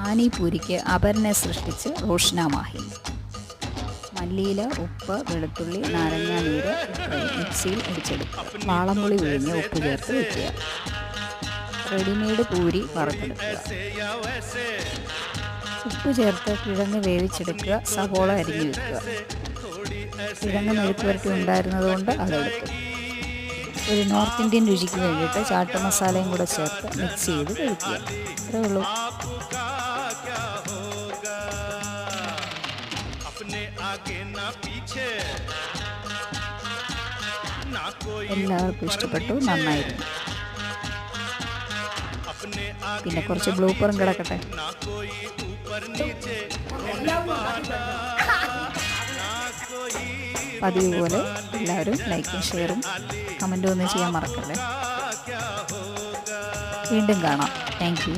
പാനിപൂരിക്ക് അപർണ സൃഷ്ടിച്ച് റോഷ്ന മാഹി മല്ലിയില ഉപ്പ് വെളുത്തുള്ളി നാരങ്ങ നീര് മിക്സിയിൽ അടിച്ചെടുക്കുക വാളംപുളി വിഴിഞ്ഞ് ഉപ്പ് ചേർത്ത് വയ്ക്കുക റെഡിമെയ്ഡ് പൂരി വറുത്തെടുക്കുക. ഉപ്പ് ചേർത്ത് കിഴങ്ങ് വേവിച്ചെടുക്കുക. സവോള അരിഞ്ഞു വെക്കുക. കിഴങ്ങ് മെഴുക്ക് വരട്ടി ഉണ്ടായിരുന്നതുകൊണ്ട് അതെടുക്കും ഒരു നോർത്ത് ഇന്ത്യൻ രുചിക്ക് വേണ്ടിയിട്ട് ചാട്ട് മസാലയും കൂടെ ചേർത്ത് മിക്സ് ചെയ്ത് കഴിക്കുക. അത്രേ ഉള്ളൂ. എല്ലാവർക്കും ഇഷ്ടപ്പെട്ടു നന്നായിരുന്നു. പിന്നെ കുറച്ച് ബ്ലൂപ്പറും കിടക്കട്ടെ. പതിവ് പോലെ എല്ലാവരും ലൈക്കും ഷെയറും കമന്റും ഒന്നും ചെയ്യാൻ മറക്കല്ലേ. വീണ്ടും കാണാം. Thank you